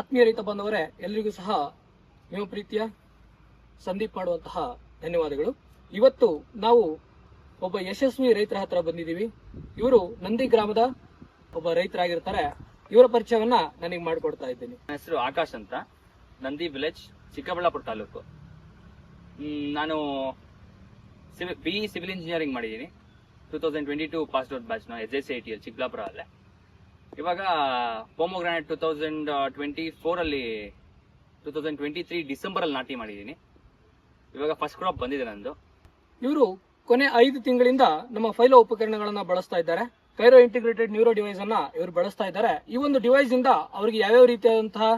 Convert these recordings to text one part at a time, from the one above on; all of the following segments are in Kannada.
ಆತ್ಮೀಯ ರೈತ ಬಂದವರೇ ಎಲ್ರಿಗೂ ಸಹ ನಿಮ್ಮ ಪ್ರೀತಿಯ ಸಂದೀಪ್ ಮಾಡುವಂತಹ ಧನ್ಯವಾದಗಳು. ಇವತ್ತು ನಾವು ಒಬ್ಬ ಯಶಸ್ವಿ ರೈತರ ಹತ್ರ ಬಂದಿದ್ದೀವಿ. ಇವರು ನಂದಿ ಗ್ರಾಮದ ಒಬ್ಬ ರೈತರಾಗಿರ್ತಾರೆ. ಇವರ ಪರಿಚಯವನ್ನ ನನಗೆ ಮಾಡಿಕೊಡ್ತಾ ಇದ್ದೀನಿ. ನನ್ನ ಹೆಸರು ಆಕಾಶ್ ಅಂತ. ನಂದಿ ವಿಲೇಜ್, ಚಿಕ್ಕಬಳ್ಳಾಪುರ ತಾಲೂಕು. ನಾನು ಬಿ ಸಿವಿಲ್ ಇಂಜಿನಿಯರಿಂಗ್ ಮಾಡಿದ್ದೀನಿ. Two thousand twenty two pass out batch S S I T Chikkaballapur ಅಲ್ಲೇ. ಇವಾಗ ಪೋಮೋಗ್ರಾನೆಟ್ ಟೂ ತೌಸಂಡ್ ಟ್ವೆಂಟಿ ಫೋರಲ್ಲಿ ಟೂ ತೌಸಂಡ್ ಟ್ವೆಂಟಿ ತ್ರೀ ಡಿಸೆಂಬರಲ್ಲಿ ನಾಟಿ ಮಾಡಿದ್ದೀನಿ. ಇವಾಗ ಫಸ್ಟ್ ಕ್ರಾಪ್ ಬಂದಿದೆ ನಂದು. ಇವರು ಕೊನೆ ಐದು ತಿಂಗಳಿಂದ ನಮ್ಮ ಫೈಲೋ ಉಪಕರಣಗಳನ್ನು ಬಳಸ್ತಾ ಇದ್ದಾರೆ. ಕೈರೋ ಇಂಟಿಗ್ರೇಟೆಡ್ ನ್ಯೂರೋ ಡಿವೈಸ್ ಅನ್ನ ಇವರು ಬಳಸ್ತಾ ಇದ್ದಾರೆ. ಈ ಒಂದು ಡಿವೈಸ್ ಇಂದ ಅವರಿಗೆ ಯಾವ್ಯಾವ ರೀತಿಯಾದಂತಹ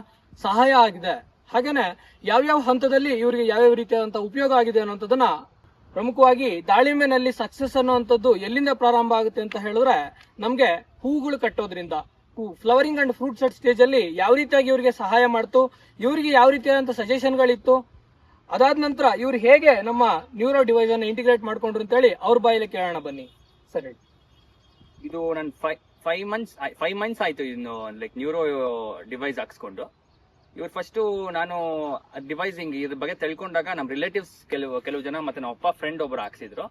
ಸಹಾಯ ಆಗಿದೆ, ಹಾಗೇನೆ ಯಾವ್ಯಾವ ಹಂತದಲ್ಲಿ ಇವರಿಗೆ ಯಾವ್ಯಾವ ರೀತಿಯಾದಂತಹ ಉಪಯೋಗ ಆಗಿದೆ ಅನ್ನೋಂಥದ್ದನ್ನ ಪ್ರಮುಖವಾಗಿ ದಾಳಿಂಬೆನಲ್ಲಿ ಸಕ್ಸಸ್ ಅನ್ನುವಂಥದ್ದು ಎಲ್ಲಿಂದ ಪ್ರಾರಂಭ ಆಗುತ್ತೆ ಅಂತ ಹೇಳಿದ್ರೆ ನಮ್ಗೆ ಹೂಗಳು ಕಟ್ಟೋದ್ರಿಂದ. Flowering and fruit set stage ಅಲ್ಲಿ ಯಾವ ರೀತಿಯಾಗಿ ಇವರಿಗೆ ಸಹಾಯ ಮಾಡ್ತು, ಇವರಿಗೆ ಯಾವ ರೀತಿಯಾದಂತಹ ಸಜೆಷನ್ಗಳಿತ್ತು ಅದಾದ ನಂತರ ಇವ್ರು ಹೇಗೆ ನಮ್ಮ ನ್ಯೂರೋ ಡಿವೈಸ್ ಅನ್ನು ಇಂಟಿಗ್ರೇಟ್ ಮಾಡ್ಕೊಂಡ್ರು ಅಂತೇಳಿ ಅವ್ರ ಬಾಯಲ್ಲಿ ಕೇಳೋಣ ಬನ್ನಿ. ಸರಿ ಇದು ನನ್ನ five five months five months ಆಯ್ತು ಇನ್ನು ಲೈಕ್ ನ್ಯೂರೋ ಡಿವೈಸ್ ಹಾಕ್ಸ್ಕೊಂಡು. ಇವ್ರು ಫಸ್ಟು ನಾನು ಡಿವೈಸಿಂಗ್ ಇದ್ರ ಬಗ್ಗೆ ತಿಳ್ಕೊಂಡಾಗ ನಮ್ಮ ರಿಲೇಟಿವ್ಸ್ ಕೆಲವು ಕೆಲವು ಜನ ಮತ್ತೆ ನಮ್ಮ ಅಪ್ಪ ಫ್ರೆಂಡ್ ಒಬ್ರು ಹಾಕ್ಸಿದ್ರು.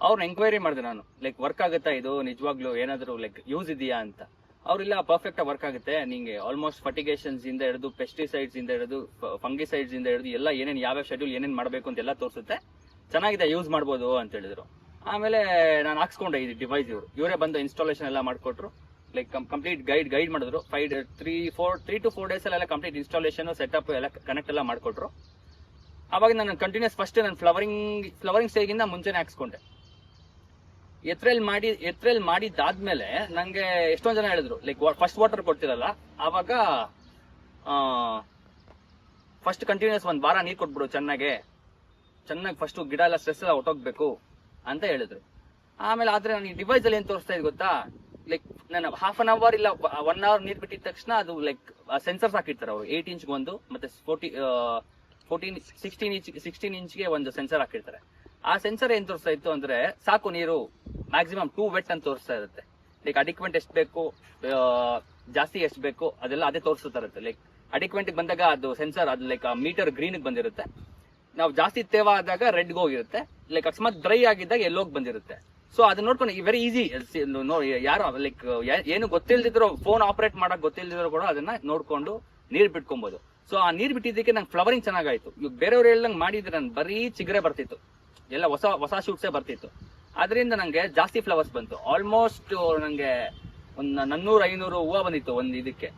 ಅವ್ರನ್ನ ಎಂಕ್ವೈರಿ ಮಾಡಿದೆ ನಾನು ಲೈಕ್ ವರ್ಕ್ ಆಗುತ್ತಾ ಇದು? ನಿಜವಾಗ್ಲೂ ಏನಾದರೂ ಲೈಕ್ ಯೂಸ್ ಇದೆಯಾ ಅಂತ. ಅವ್ರಿಲ್ಲ ಪರ್ಫೆಕ್ಟ್ ವರ್ಕ್ ಆಗುತ್ತೆ. ನಿಂಗೆ ಆಲ್ಮೋಸ್ಟ್ ಫರ್ಟಿಗೇಷನ್ಸ್ ಇಂದ ಹಿಡಿದು ಪೆಸ್ಟಿಸೈಡ್ಸ್ ಇಂದ ಹಿಡಿದು ಫಂಗಿಸೈಡ್ಸ್ ಇಂದ ಹಿಡಿದು, ಎಲ್ಲ ಏನೇನು, ಯಾವ್ಯಾವ ಶೆಡ್ಯೂಲ್ ಏನೇನು ಮಾಡಬೇಕು ಅಂತ ಎಲ್ಲ ತೋರಿಸುತ್ತೆ. ಚೆನ್ನಾಗಿದೆ ಯೂಸ್ ಮಾಡ್ಬೋದು ಅಂತ ಹೇಳಿದ್ರು. ಆಮೇಲೆ ನಾನು ಹಾಕ್ಸ್ಕೊಂಡೆ ಈ ಡಿವೈಸ್ ಇವರು. ಇವರೇ ಬಂದು ಇನ್ಸ್ಟಾಲೇಷನ್ ಎಲ್ಲ ಮಾಡಿಕೊಟ್ರು. ಲೈಕ್ ಕಂಪ್ಲೀಟ್ ಗೈಡ್ ಗೈಡ್ ಮಾಡಿದ್ರು. Five three four three to four days ಎಲ್ಲ ಕಂಪ್ಲೀಟ್ ಇನ್ಸ್ಟಾಲೇಷನ್ ಸೆಟಪ್ ಎಲ್ಲ ಕನೆಕ್ಟ್ ಎಲ್ಲ ಮಾಡಿಕೊಟ್ರು. ಅವಾಗ ನಾನು ಕಂಟಿನ್ಯೂಸ್ ಫಸ್ಟ್ ನಾನು ಫ್ಲವರಿಂಗ್ ಫ್ಲವರಿಂಗ್ ಸ್ಟೇಜಿಂದ ಮುಂಚೆನೆ ಹಾಕ್ಸ್ಕೊಂಡೆ. ಎತ್ರೆಲ್ ಮಾಡಿ ಎತ್ರೆಲ್ ಮಾಡಿದ್ದಾದ್ಮೇಲೆ ನಂಗೆ ಎಷ್ಟೊಂದ್ ಜನ ಹೇಳಿದ್ರು ಲೈಕ್ ಫಸ್ಟ್ ವಾಟರ್ ಕೊಡ್ತಿರಲ್ಲ ಆವಾಗ ಫಸ್ಟ್ ಕಂಟಿನ್ಯೂಸ್ ಒಂದ್ ವಾರ ನೀರ್ ಕೊಟ್ಬಿಡು ಚೆನ್ನಾಗೆ. ಚೆನ್ನಾಗಿ ಫಸ್ಟ್ ಗಿಡ ಎಲ್ಲ ಸ್ಟ್ರೆಸ್ ಎಲ್ಲ ಹೊಟ್ಟೋಗ್ಬೇಕು ಅಂತ ಹೇಳಿದ್ರು. ಆಮೇಲೆ ಆದರೆ ನಾನು ಈ ಡಿವೈಸ್ ಅಲ್ಲಿ ಏನ್ ತೋರಿಸ್ತಾ ಇದೆ ಗೊತ್ತಾ? ಲೈಕ್ ನಾನು ಹಾಫ್ ಅನ್ ಅವರ್ ಇಲ್ಲ ಒನ್ ಅವರ್ ನೀರ್ ಬಿಟ್ಟಿದ ತಕ್ಷಣ ಅದು ಲೈಕ್ ಸೆನ್ಸರ್ಸ್ ಹಾಕಿರ್ತಾರೆ ಅವರು ಏಟ್ ಇಂಚ್ ಒಂದು ಮತ್ತೆ forty fourteen sixteen inch sixteen ಇಂಚ್ಗೆ ಒಂದು ಸೆನ್ಸರ್ ಹಾಕಿರ್ತಾರೆ. ಆ ಸೆನ್ಸರ್ ಏನ್ ತೋರಿಸ್ತಾ ಇತ್ತು ಅಂದ್ರೆ, ಸಾಕು ನೀರು ಮ್ಯಾಕ್ಸಿಮಮ್ ಟೂ ವೆಟ್ ಅಂತ ತೋರಿಸ್ತಾ ಇರುತ್ತೆ. ಲೈಕ್ ಅಡಿಕ್ವೆಂಟ್ ಎಷ್ಟು ಬೇಕು ಜಾಸ್ತಿ ಎಷ್ಟು ಬೇಕು, ಅದೆಲ್ಲ ಅದೇ ತೋರಿಸ್ತಾ ಇರುತ್ತೆ ಲೈಕ್ ಅಡಿಕ್ವೆಂಟ್ಗೆ ಬಂದಾಗ ಅದು ಸೆನ್ಸರ್ ಅದು ಲೈಕ್ ಮೀಟರ್ ಗ್ರೀನ್ ಬಂದಿರುತ್ತೆ. ನಾವು ಜಾಸ್ತಿ ತೇವ ಆದಾಗ ರೆಡ್ಗೆ ಹೋಗಿರುತ್ತೆ. ಲೈಕ್ ಅಕಸ್ಮಾತ್ ಡ್ರೈ ಆಗಿದ್ದಾಗ ಎಲ್ಲೋಗಿ ಬಂದಿರುತ್ತೆ. ಸೊ ಅದನ್ನ ನೋಡ್ಕೊಂಡು ವೆರಿ ಈಸಿ ಯಾರು ಲೈಕ್ ಏನು ಗೊತ್ತಿಲ್ದಿದ್ರು ಫೋನ್ ಆಪರೇಟ್ ಮಾಡಕ್ ಗೊತ್ತಿಲ್ದಿದ್ರು ಕೂಡ ಅದನ್ನ ನೋಡ್ಕೊಂಡು ನೀರ್ ಬಿಟ್ಕೊಬಹುದು ಸೊ ಆ ನೀರ್ ಬಿಟ್ಟಿದ್ದಕ್ಕೆ ನಂಗೆ ಫ್ಲವರಿಂಗ್ ಚೆನ್ನಾಗಾಯ್ತು. ಇವಾಗ ಬೇರೆಯವ್ರು ಹೇಳಂಗ್ ಮಾಡಿದ್ರೆ ನನ್ ಬರೀ ಚಿಗರೆ ಬರ್ತಿತ್ತು. ಎಲ್ಲ ಹೊಸ ಹೊಸ ಶೂಟ್ಸೇ ಬರ್ತಿತ್ತು. ಅದರಿಂದ ನಂಗೆ ಜಾಸ್ತಿ ಫ್ಲವರ್ಸ್ ಬಂತು. ಆಲ್ಮೋಸ್ಟ್ ನಂಗೆ ಒಂದ್ ನನ್ನೂರ, ಐನೂರು ಹೂವು ಬಂದಿತ್ತು ಒಂದ್ ಇದಕ್ಕೆ.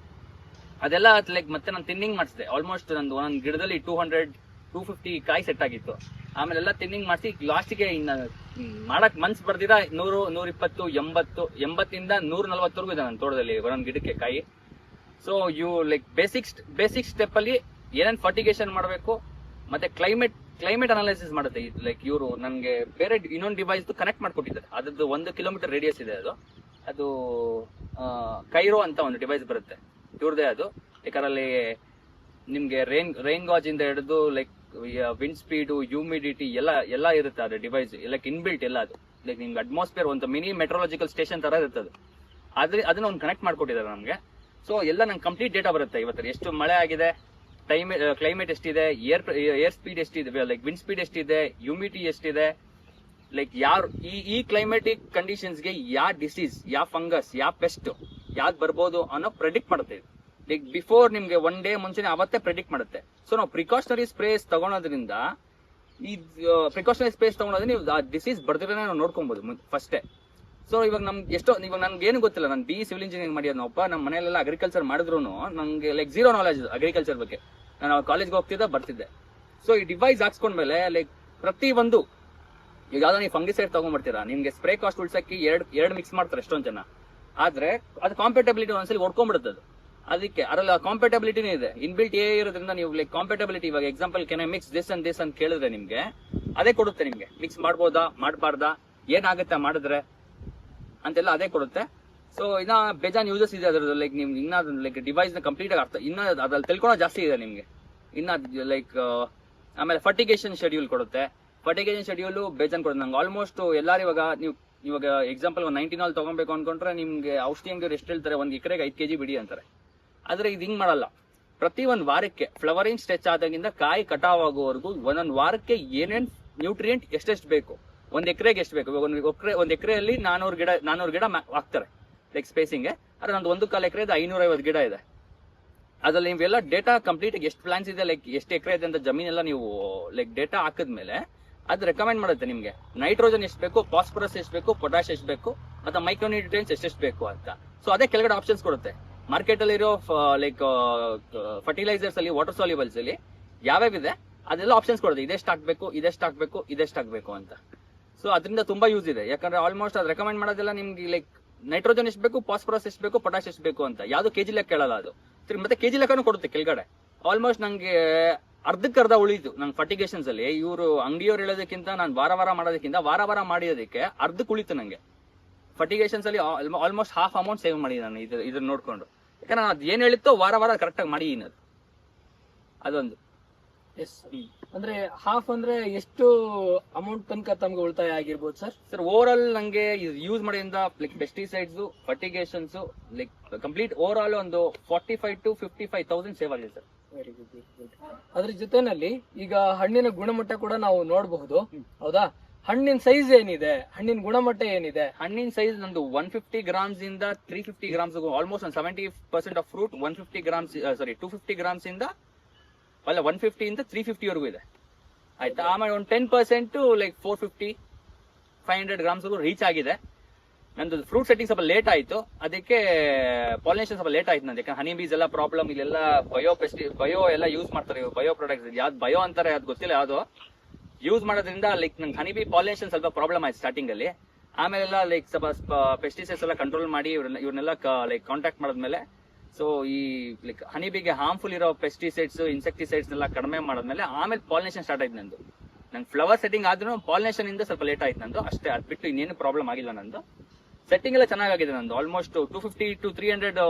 ಅದೆಲ್ಲ ಲೈಕ್ ಮತ್ತೆ ನಾನು ತಿನ್ನಿಂಗ್ ಮಾಡಿಸಿದೆ. ಆಲ್ಮೋಸ್ಟ್ ನಂದು ಒಂದೊಂದು ಗಿಡದಲ್ಲಿ ಟೂ ಹಂಡ್ರೆಡ್ ಟೂ ಫಿಫ್ಟಿ ಕಾಯಿ ಸೆಟ್ ಆಗಿತ್ತು. ಆಮೇಲೆ ಎಲ್ಲ ತಿನ್ನಿಂಗ್ ಮಾಡಿಸಿ ಲಾಸ್ಟಿಗೆ ಇನ್ನ ಮಾಡಕ್ ಮನ್ಸ್ ಬರ್ದಿರ ನೂರು ನೂರ ಇಪ್ಪತ್ತು ಎಂಬತ್ತು, ಎಂಬತ್ತಿಂದ ನೂರ ನಲ್ವತ್ತವರೆಗೂ ಇದೆ ನನ್ನ ತೋಟದಲ್ಲಿ ಒಂದೊಂದು ಗಿಡಕ್ಕೆ ಕಾಯಿ. So you like basic basic step ಅಲ್ಲಿ ಏನೇನ್ ಫರ್ಟಿಗೇಷನ್ ಮಾಡಬೇಕು, ಮತ್ತೆ ಕ್ಲೈಮೇಟ್ ಕ್ಲೈಮೇಟ್ ಅನಾಲಿಸಿಸ್ ಮಾಡುತ್ತೆ. ಲೈಕ್ ಇವರು ನನಗೆ ಬೇರೆ ಇನ್ನೊಂದು ಡಿವೈಸ್ ಕನೆಕ್ಟ್ ಮಾಡ್ಕೊಟ್ಟಿದ್ದಾರೆ. ಅದ್ರದ್ದು ಒಂದು ಕಿಲೋಮೀಟರ್ ರೇಡಿಯಸ್ ಇದೆ ಅದು. ಅದು ಕೈರೋ ಅಂತ ಒಂದು ಡಿವೈಸ್ ಬರುತ್ತೆ. ಇವ್ರದೇ ಅದು. ಯಾಕಂದ್ರಲ್ಲಿ ನಿಮ್ಗೆ ರೈನ್ ರೈನ್ ಗಾಜಿಂದ ಹಿಡಿದು ಲೈಕ್ ವಿಂಡ್ ಸ್ಪೀಡು ಹ್ಯೂಮಿಡಿಟಿ ಎಲ್ಲ ಎಲ್ಲ ಇರುತ್ತೆ ಅದು ಡಿವೈಸ್ ಲೈಕ್ ಇನ್ಬಿಲ್ಟ್ ಎಲ್ಲ ಅದು. ಲೈಕ್ ನಿಮ್ಗೆ ಅಟ್ಮಾಸ್ಫಿಯರ್ ಒಂದು ಮಿನಿ ಮೆಟ್ರಾಲಜಿಕಲ್ ಸ್ಟೇಷನ್ ತರ ಇರುತ್ತೆ ಅದು ಆದ್ರೆ ಅದನ್ನ ಒಂದು ಕನೆಕ್ಟ್ ಮಾಡ್ಕೊಟ್ಟಿದ್ದಾರೆ ನಮಗೆ. ಸೊ ಎಲ್ಲ ನಂಗೆ ಕಂಪ್ಲೀಟ್ ಡೇಟಾ ಬರುತ್ತೆ ಇವತ್ತು ಎಷ್ಟು ಮಳೆ ಆಗಿದೆ ಟೈಮ್ ಕ್ಲೈಮೇಟ್ ಎಷ್ಟಿದೆ ಏರ್ ಏರ್ ಸ್ಪೀಡ್ ಎಷ್ಟಿದೆ ಲೈಕ್ ವಿಂಡ್ ಸ್ಪೀಡ್ ಎಷ್ಟಿದೆ ಹ್ಯೂಮಿಡಿಟಿ ಎಷ್ಟಿದೆ. ಲೈಕ್ ಯಾರು, ಈ ಈ ಕ್ಲೈಮೆಟಿಕ್ ಕಂಡೀಷನ್ಸ್ಗೆ ಯಾವ ಡಿಸೀಸ್ ಯಾವ ಫಂಗಸ್ ಯಾವ ಪೆಸ್ಟ್ ಯಾವ್ದು ಬರ್ಬೋದು ಅನ್ನೋ ಪ್ರೆಡಿಕ್ಟ್ ಮಾಡುತ್ತೆ ಲೈಕ್ ಬಿಫೋರ್ ನಿಮ್ಗೆ ಒನ್ ಡೇ ಮುಂಚೆನೆ ಅವತ್ತೇ ಪ್ರೆಡಿಕ್ಟ್ ಮಾಡುತ್ತೆ. ಸೊ ನಾವು ಪ್ರಿಕಾಷನರಿ ಸ್ಪ್ರೇಸ್ ತಗೊಳೋದ್ರಿಂದ ಈ ಪ್ರಿಕಾಷನರಿ ಸ್ಪ್ರೇಸ್ ತಗೊಳೋದ್ರೆ ನೀವು ಆ ಡಿಸೀಸ್ ಬರ್ದಿರೋದೇ ನಾವು ನೋಡ್ಕೊಬೋದು ಫಸ್ಟೇ ಸೊ ಇವಾಗ ನಮ್ಗೆ ಎಷ್ಟೋ, ಇವಾಗ ನನ್ಗೆ ಏನು ಗೊತ್ತಿಲ್ಲ, ನಾನು ಬಿ ಸಿವಿಲ್ ಇಂಜಿನಿಯರಿಂಗ್ ಒಬ್ಬ ನಮ್ಮ ಮನೆಯಲ್ಲೆಲ್ಲ ಅಗ್ರಿಕಲ್ಚರ್ ಮಾಡಿದ್ರು ನಂಗೆ ಲೈಕ್ ಜೀರೋ ನಾಲೆಜ್ ಅಗ್ರಿಕಲ್ಚರ್ ಬಗ್ಗೆ. ನಾನು ಕಾಲೇಜ್ಗೆ ಹೋಗ್ತಿದ್ದೆ, ಬರ್ತಿದ್ದೆ. ಸೊ ಈ ಡಿವೈಸ್ ಹಾಕ್ಸ್ಕೊಂಡ್ಮೇಲೆ ಲೈಕ್ ಪ್ರತಿ ಒಂದು ಈಗ ಯಾವ್ದೋ ನೀವು ಫಂಗಿಸೈಡ್ ತಗೊಂಡ್ಬರ್ತೀರಾ, ನಿಮ್ಗೆ ಸ್ಪ್ರೇ ಕಾಸ್ಟ್ ಉಳ್ಸಕ್ಕೆ ಎರಡು ಎರಡು ಮಿಕ್ಸ್ ಮಾಡ್ತಾರೆ ಎಷ್ಟೊಂದು ಜನ. ಆದ್ರೆ, ಅದು ಕಾಂಪೇಟಬಿಲಿಟಿ ಒಂದ್ಸಲಿ ಹೊಡ್ಕೊಂಡ್ಬಿಡುತ್ತೆ ಅದು. ಅದಕ್ಕೆ ಅದ್ರಲ್ಲಿ ಕಾಂಪೇಟಬಿಲಿಟಿನೇ ಇದೆ. ಇನ್ಬಿಲ್ಟ್ ಏ ಇರೋದ್ರಿಂದ ನೀವು ಲೈಕ್ ಕಾಂಪೇಟಬಿಲಿಟಿ ಇವಾಗ example can mix this and this ಅಂತ ಕೇಳಿದ್ರೆ ನಿಮ್ಗೆ, ಅದೇ ಕೊಡುತ್ತೆ ನಿಮ್ಗೆ. ಮಿಕ್ಸ್ ಮಾಡ್ಬೋದಾ, ಮಾಡಬಾರ್ದಾ, ಏನಾಗುತ್ತೆ ಮಾಡಿದ್ರೆ ಅಂತೆಲ್ಲ ಅದೇ ಕೊಡುತ್ತೆ. ಸೊ ಇನ್ನ ಬೇಜಾನ್ ಯೂಸಸ್ ಇದೆ ಅದ್ರದ್ದು ಲೈಕ್ ನಿಮ್ಗೆ ಇನ್ನ ಲೈಕ್ ಡಿವೈಸ್ನ ಕಂಪ್ಲೀಟ್ ಆಗಿ ಅರ್ಥ, ಇನ್ನ ಅದ್ರಲ್ಲಿ ತಿಳ್ಕೊಳೋ ಜಾಸ್ತಿ ಇದೆ ನಿಮ್ಗೆ. ಇನ್ನ ಲೈಕ್ ಆಮೇಲೆ ಫರ್ಟಿಗೇಷನ್ ಶೆಡ್ಯೂಲ್ ಕೊಡುತ್ತೆ. ಫರ್ಟಿಗೇಷನ್ ಶೆಡ್ಯೂಲ್ ಬೇಜಾನ್ ಕೊಡುತ್ತೆ. ನಂಗೆ ಆಲ್ಮೋಸ್ಟ್ ಎಲ್ಲಾರು ಇವಾಗ ನೀವು, ಇವಾಗ ಎಕ್ಸಾಂಪಲ್ ಒಂದು ನೈನ್ಟೀನ್ ಅಲ್ಲಿ ತಗೊಬೇಕು ಅನ್ಕೊಂಡ್ರೆ ನಿಮ್ಗೆ ಔಷಧಿ ಅಂಗಡಿ ಎಷ್ಟು ಹೇಳ್ತಾರೆ? ಒಂದು ಎಕರೆಗೆ ಐದು ಕೆಜಿ ಬಿಡಿ ಅಂತಾರೆ. ಆದ್ರೆ ಇದು ಹಿಂಗ್ ಮಾಡಲ್ಲ. ಪ್ರತಿ ಒಂದ್ ವಾರಕ್ಕೆ ಫ್ಲವರಿಂಗ್ ಸ್ಟೆಚ್ ಆದಾಗಿಂದ ಕಾಯಿ ಕಟಾವ್ ಆಗುವವರೆಗೂ ಒಂದೊಂದ್ ವಾರಕ್ಕೆ ಏನೇನ್ ನ್ಯೂಟ್ರಿಯೆಂಟ್ ಎಷ್ಟೆಷ್ಟು ಬೇಕು. ಒಂದ್ ಎಕರೆಗೆ ಎಷ್ಟು ಬೇಕು? ಒಂದು ಎಕರೆ, ಒಂದ್ ಎಕರೆಯಲ್ಲಿ ನಾನೂರು ಗಿಡ ನಾನೂರು ಗಿಡ ಹಾಕ್ತಾರೆ. ಲೈಕ್ ಸ್ಪೇಸಿಂಗ್ ಆದ್ರೆ ನಂದು ಒಂದು ಕಾಲ ಎಕರೆ ಐನೂರ ಐವತ್ತು ಗಿಡ ಇದೆ. ಅದ್ರಲ್ಲಿ ನೀವೆಲ್ಲ ಡೇಟಾ ಕಂಪ್ಲೀಟ್ ಎಷ್ಟು ಪ್ಲಾನ್ಸ್ ಇದೆ ಲೈಕ್ ಎಷ್ಟು ಎಕರೆ ಇದೆ ಅಂತ ಜಮೀನೆಲ್ಲ ನೀವು ಲೈಕ್ ಡೇಟಾ ಹಾಕಿದ್ಮೇಲೆ ಅದು ರೆಕಮೆಂಡ್ ಮಾಡುತ್ತೆ ನಿಮಗೆ. ನೈಟ್ರೋಜನ್ ಎಷ್ಟು ಬೇಕು ಫಾಸ್ಫರಸ್ ಎಷ್ಟು ಬೇಕು ಪೊಟ್ಯಾಶ್ ಎಷ್ಟು ಬೇಕು ಮತ್ತೆ ಮೈಕ್ರೋನ್ಯೂಟ್ರಿಯನ್ಸ್ ಎಷ್ಟೆಷ್ಟು ಬೇಕು ಅಂತ. ಸೊ ಅದೇ ಕೆಳಗಡೆ ಆಪ್ಷನ್ಸ್ ಕೊಡುತ್ತೆ. ಮಾರ್ಕೆಟ್ ಅಲ್ಲಿ ಇರೋ ಲೈಕ್ ಫರ್ಟಿಲೈಸರ್ಸ್ ಅಲ್ಲಿ ವಾಟರ್ ಸಾಲ್ಯೂಬಲ್ಸ್ ಅಲ್ಲಿ ಯಾವ್ಯಾವ ಇದೆ, ಅದೆಲ್ಲ ಆಪ್ಷನ್ಸ್ ಕೊಡೋದು. ಇದೆಷ್ಟು ಹಾಕ್ಬೇಕು ಇದೆಷ್ಟು ಹಾಕ್ಬೇಕು ಇದೆಷ್ಟು ಹಾಕ್ಬೇಕು ಅಂತ. ಸೊ ಅದರಿಂದ ತುಂಬಾ ಯೂಸ್ ಇದೆ. ಯಾಕಂದ್ರೆ ಆಲ್ಮೋಸ್ಟ್ ಅದು ರೆಕಮೆಂಡ್ ಮಾಡೋದೆಲ್ಲ ನಿಮ್ಗೆ ಲೈಕ್ ನೈಟ್ರೋಜನ್ ಎಷ್ಟು ಬೇಕು ಫಾಸ್ಫರಸ್ ಎಷ್ಟು ಬೇಕು ಪೊಟ್ಯಾಶ್ ಎಷ್ಟು ಬೇಕು ಅಂತ. ಯಾವ್ದು ಕೆಜಿ ಲೆಕ್ಕ ಕೇಳಲ್ಲ ಅದು. ಮತ್ತೆ ಕೆಜಿ ಲೆಕ್ಕನೂ ಕೊಡುತ್ತೆ ಕೆಳಗಡೆ. ಆಲ್ಮೋಸ್ಟ್ ನಂಗೆ ಅರ್ಧಕ್ಕೆ ಅರ್ಧ ಉಳಿತು ನಂಗೆ ಫರ್ಟಿಗೇಷನ್ಸ್ ಅಲ್ಲಿ. ಇವರು ಅಂಗಡಿಯವ್ರು ಹೇಳೋದಕ್ಕಿಂತ ನಾನು ವಾರ ವಾರ ಮಾಡೋದಕ್ಕಿಂತ ವಾರ ವಾರ ಮಾಡಿರೋದಕ್ಕೆ ಅರ್ಧಕ್ಕೆ ಉಳಿತು ನಂಗೆ. ಫರ್ಟಿಗೇಷನ್ಸ್ ಅಲ್ಲಿ ಆಲ್ಮೋಸ್ಟ್ ಹಾಫ್ ಅಮೌಂಟ್ ಸೇವ್ ಮಾಡಿ ನಾನು ಇದು ಇದನ್ನ ನೋಡ್ಕೊಂಡು. ಯಾಕಂದ್ರೆ ನಾನು ಅದ್ ಏನ್ ಹೇಳಿತ್ತೋ ವಾರ ವಾರ ಕರೆಕ್ಟಾಗಿ ಮಾಡಿ ಅದು. ಅದೊಂದು. ಎಸ್ ಅಂದ್ರೆ ಹಾಫ್ ಅಂದ್ರೆ ಎಷ್ಟು ಅಮೌಂಟ್ ತನಕ ತಮ್ಗೆ ಉಳಿತಾಯ ಆಗಿರ್ಬೋದು ಸರ್ ಸರ್ ಓವರ್ ಆಲ್ ನಂಗೆ ಯೂಸ್ ಮಾಡಿದ like pesticides fertigations like complete over all ಒಂದು forty five to fifty five thousand save ಆಗಿದೆ ಸರ್ ವೆರಿ ಗುಡ್ ಗುಡ್ ಅದ್ರ ಜೊತೆನಲ್ಲಿ ಈಗ ಹಣ್ಣಿನ ಗುಣಮಟ್ಟ ಕೂಡ ನಾವು ನೋಡಬಹುದು. ಹೌದಾ? ಹಣ್ಣಿನ ಸೈಜ್ ಏನಿದೆ? ಹಣ್ಣಿನ ಗುಣಮಟ್ಟ ಏನಿದೆ? ಹಣ್ಣಿನ ಸೈಜ್ ನಂದು ಒನ್ ಫಿಫ್ಟಿ ಗ್ರಾಮ್ಸ್ ಇಂದ ತ್ರೀ ಫಿಫ್ಟಿ ಗ್ರಾಮ್ಸ್ ಆಲ್ಮೋಸ್ಟ್ ಒಂದು seventy percent of fruit one fifty grams sorry two fifty grams ಇಂದ, ಅಲ್ಲ ಒನ್ ಫಿಫ್ಟಿ ಇಂದ ತ್ರೀ ಫಿಫ್ಟಿ ವರೆಗೂ ಇದೆ. ಆಯ್ತಾ? ಆಮೇಲೆ ಒಂದು ten percent like four fifty five hundred grams reach ಆಗಿದೆ. ನಂದು ಫ್ರೂಟ್ ಸೆಟ್ಟಿಂಗ್ ಸ್ವಲ್ಪ ಲೇಟ್ ಆಯ್ತು. ಅದಕ್ಕೆ ಪಾಲಿನೇಷನ್ ಸ್ವಲ್ಪ ಲೇಟ್ ಆಯ್ತು ನಂದು. ಹನಿ ಬೀಸ್ ಎಲ್ಲ ಪ್ರಾಬ್ಲಮ್ ಇಲ್ಲೆಲ್ಲ ಬಯೋ ಪೆಸ್ಟಿ ಬಯೋ ಎಲ್ಲ ಯೂಸ್ ಮಾಡ್ತಾರೆ. ಬಯೋ ಪ್ರಾಡಕ್ಟ್ಸ್ ಯಾವ್ದು ಬಯೋ ಅಂತಾರೆ ಅದು ಗೊತ್ತಿಲ್ಲ ಯಾವ್ದು. ಯೂಸ್ ಮಾಡೋದ್ರಿಂದ ಲೈಕ್ ನಂಗೆ ಹನಿಬಿ ಪಾಲಿನೇಷನ್ ಸ್ವಲ್ಪ ಪ್ರಾಬ್ಲಮ್ ಆಯ್ತು ಸ್ಟಾರ್ಟಿಂಗ್ ಅಲ್ಲಿ. ಆಮೇಲೆಲ್ಲ ಲೈಕ್ ಸ್ವಲ್ಪ ಪೆಸ್ಟಿಸೈಡ್ಸ್ ಎಲ್ಲ ಕಂಟ್ರೋಲ್ ಮಾಡಿ ಇವ್ರನ್ನ, ಇವ್ರನ್ನೆಲ್ಲ ಲೈಕ್ ಕಾಂಟ್ಯಾಕ್ಟ್ ಮಾಡಿದ್ಮೇಲೆ ಸೊ ಈ ಲೈಕ್ ಹನಿಬಿಗೆ ಹಾರ್ಮ್ಫುಲ್ ಇರೋ ಪೆಸ್ಟಿಸೈಡ್ಸ್ ಇನ್ಸೆಕ್ಟಿಸೈಡ್ಸ್ ಎಲ್ಲ ಕಡಿಮೆ ಮಾಡಿದ್ಮೇಲೆ, ಆಮೇಲೆ ಪಾಲಿನೇಷನ್ ಸ್ಟಾರ್ಟ್ ಆಯ್ತು ನಂದು. ನಂಗೆ ಫ್ಲವರ್ ಸೆಟ್ಟಿಂಗ್ ಆದ್ರೂ ಪಾಲಿನೇಷನ್ ಇಂದ ಸ್ವಲ್ಪ ಲೇಟ್ ಆಯ್ತು ನಂದು. ಅಷ್ಟೇ, ಅದು ಬಿಟ್ಟು ಇನ್ನೇನು ಪ್ರಾಬ್ಲಮ್ ಆಗಿಲ್ಲ ನಂದು. ಸೆಟ್ಟಿಂಗ್ ಎಲ್ಲ ಚೆನ್ನಾಗಿದೆ ನಂದು almost two fifty to three hundred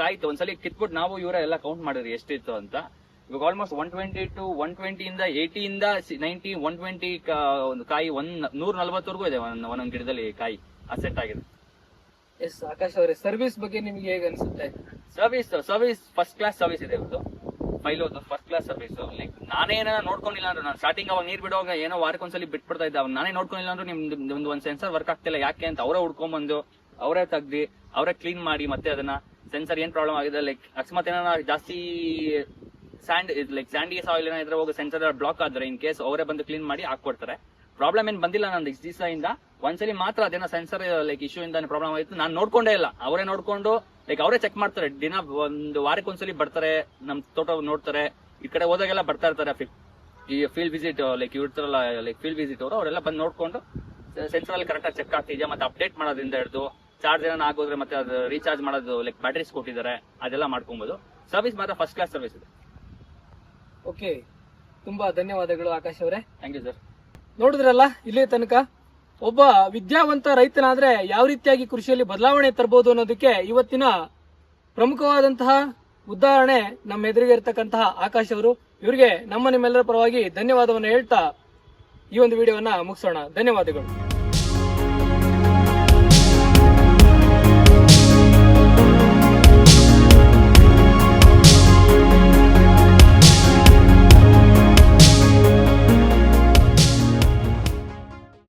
ಕಾಯ್ತು. ಒಂದ್ಸಲಿ ಕಿತ್ಬಿಟ್ಟು ನಾವು ಇವರ ಎಲ್ಲ ಕೌಂಟ್ ಮಾಡಿದ್ರಿ ಎಷ್ಟಿತ್ತು ಅಂತ. ಇವಾಗ almost one twenty to one twenty ಇಂದ ಏಯ್ಟಿ ಇಂದ ನೈಂಟಿ ಒನ್ ಟ್ವೆಂಟಿ ಒಂದು ಕಾಯಿ ಒನ್ ನೂರ ನಲ್ವತ್ತವರೆಗೂ ಇದೆ ಒಂದ್ ಒಂದೊಂದು ಗಿಡದಲ್ಲಿ ಕಾಯಿ ಅಸೆಟ್ ಸೆಟ್ ಆಗಿದೆ. ಎಸ್ ಆಕಾಶ್ ಅವರೇ ಸರ್ವಿಸ್ ಬಗ್ಗೆ ನಿಮ್ಗೆ ಹೇಗೆ ಅನ್ಸುತ್ತೆ? Service service first class service ಇದೆ ಇವ್ರದ್ದು ಫೈಲೋದು ಫಸ್ಟ್ ಕ್ಲಾಸ್ ಸರ್ವಿಸ್ ಲೈಕ್ ನಾನೇನ ನೋಡ್ಕೊಂಡಿಲ್ಲ ಅಂದ್ರೆ ನಾನು ಸ್ಟಾರ್ಟಿಂಗ್ ಅವಾಗ ನೀರ್ ಬಿಡುವಾಗ ಏನೋ ವಾರಕ್ಕೊಂದ್ಸಲಿ ಬಿಟ್ಬಿಡ್ತಾ ಇದ್ದೆ. ಅವ್ನು ನಾನೇ ನೋಡ್ಕೊಂಡಿಲ್ಲ ಅಂದ್ರೆ ನಿಮ್ದು ನಿಮ್ದು ಒಂದು ಸೆನ್ಸರ್ ವರ್ಕ್ ಆಗ್ತಿಲ್ಲ. ಯಾಕೆ ಅಂತ ಅವರೇ ಹುಡ್ಕೊಂಡ್ಬಂದು ಅವರೇ ತೆಗ್ದು ಅವರೇ ಕ್ಲೀನ್ ಮಾಡಿ ಮತ್ತೆ ಅದನ್ನ ಸೆನ್ಸರ್ ಏನ್ ಪ್ರಾಬ್ಲಮ್ ಆಗಿದೆ? ಲೈಕ್ ಅಕಸ್ಮಾತ್ ಏನಾರ ಜಾಸ್ತಿ ಸ್ಯಾಂಡ್ ಲೈಕ್ ಸ್ಯಾಂಡಿಗೆ ಸಾಯಿಲ್ ಏನಾದ್ರೆ ಹೋಗಿ ಸೆನ್ಸರ್ ಬ್ಲಾಕ್ ಆದ್ರೆ ಇನ್ ಕೇಸ್ ಅವರೇ ಬಂದು ಕ್ಲೀನ್ ಮಾಡಿ ಹಾಕೊಡ್ತಾರೆ ಪ್ರಾಬ್ಲಮ್ ಏನ್ ಬಂದಿಲ್ಲ ನಂದು ಇಷ್ಟು ಇಂದ. ಒಂದ್ಸಲಿ ಮಾತ್ರ ಅದೇನೋ ಸೆನ್ಸರ್ ಲೈಕ್ ಇಶ್ಯೂ ಇಂದ ಪ್ರಾಬ್ಲಮ್ ಆಯ್ತು. ನಾನು ನೋಡ್ಕೊಂಡೇ ಇಲ್ಲ. ಅವರೇ ನೋಡ್ಕೊಂಡು ಲೈಕ್ ಅವರೇ ಚೆಕ್ ಮಾಡ್ತಾರೆ. ದಿನ ಒಂದು ವಾರಕ್ಕೆ ಒಂದ್ಸಲಿ ಬರ್ತಾರೆ, ನಮ್ ತೋಟ ನೋಡ್ತಾರೆ. ಈ ಕಡೆ ಹೋದಾಗೆಲ್ಲ ಬರ್ತಾ ಇರ್ತಾರೆ ಈ ಫೀಲ್ಡ್ ವಿಸಿಟ್ ಲೈಕ್ ಇರ್ತಾರಲ್ಲ ಲೈಕ್ ಫೀಲ್ಡ್ ವಿಸಿಟ್ ಅವರು, ಅವರೆಲ್ಲ ಬಂದು ನೋಡ್ಕೊಂಡು ಸೆನ್ಸರ್ ಅಲ್ಲಿ ಕರೆಕ್ಟ್ ಆಗಿ ಚೆಕ್ ಆಗ್ತಿದ್ಯಾ ಮತ್ತೆ ಅಪ್ಡೇಟ್ ಮಾಡೋದ್ರಿಂದ ಹಿಡಿದು ಚಾರ್ಜ್ ಏನೋ ಆಗೋದ್ರೆ ಮತ್ತೆ ಅದು ರೀಚಾರ್ಜ್ ಮಾಡೋದು ಲೈಕ್ ಬ್ಯಾಟ್ರೀಸ್ ಕೊಟ್ಟಿದ್ದಾರೆ, ಅದೆಲ್ಲ ಮಾಡ್ಕೊಬಹುದು ಸರ್ವಿಸ್ ಮಾತ್ರ ಫಸ್ಟ್ ಕ್ಲಾಸ್ ಸರ್ವಿಸ್ ಇದೆ. ಓಕೆ. ತುಂಬಾ ಧನ್ಯವಾದಗಳು ಆಕಾಶ್ ಅವರೇ. ಥ್ಯಾಂಕ್ ಯು ಸರ್ ನೋಡಿದ್ರಲ್ಲ ಇಲ್ಲಿ ತನಕ ಒಬ್ಬ ವಿದ್ಯಾವಂತ ರೈತನಾದ್ರೆ ಯಾವ ರೀತಿಯಾಗಿ ಕೃಷಿಯಲ್ಲಿ ಬದಲಾವಣೆ ತರಬಹುದು ಅನ್ನೋದಕ್ಕೆ ಇವತ್ತಿನ ಪ್ರಮುಖವಾದಂತಹ ಉದಾಹರಣೆ ನಮ್ಮ ಎದುರಿಗೆ ಇರತಕ್ಕಂತಹ ಆಕಾಶ್ ಅವರು. ಇವರಿಗೆ ನಮ್ಮ ನಿಮ್ಮೆಲ್ಲರ ಪರವಾಗಿ ಧನ್ಯವಾದವನ್ನು ಹೇಳ್ತಾ ಈ ಒಂದು ವಿಡಿಯೋವನ್ನ ಮುಗಿಸೋಣ. ಧನ್ಯವಾದಗಳು.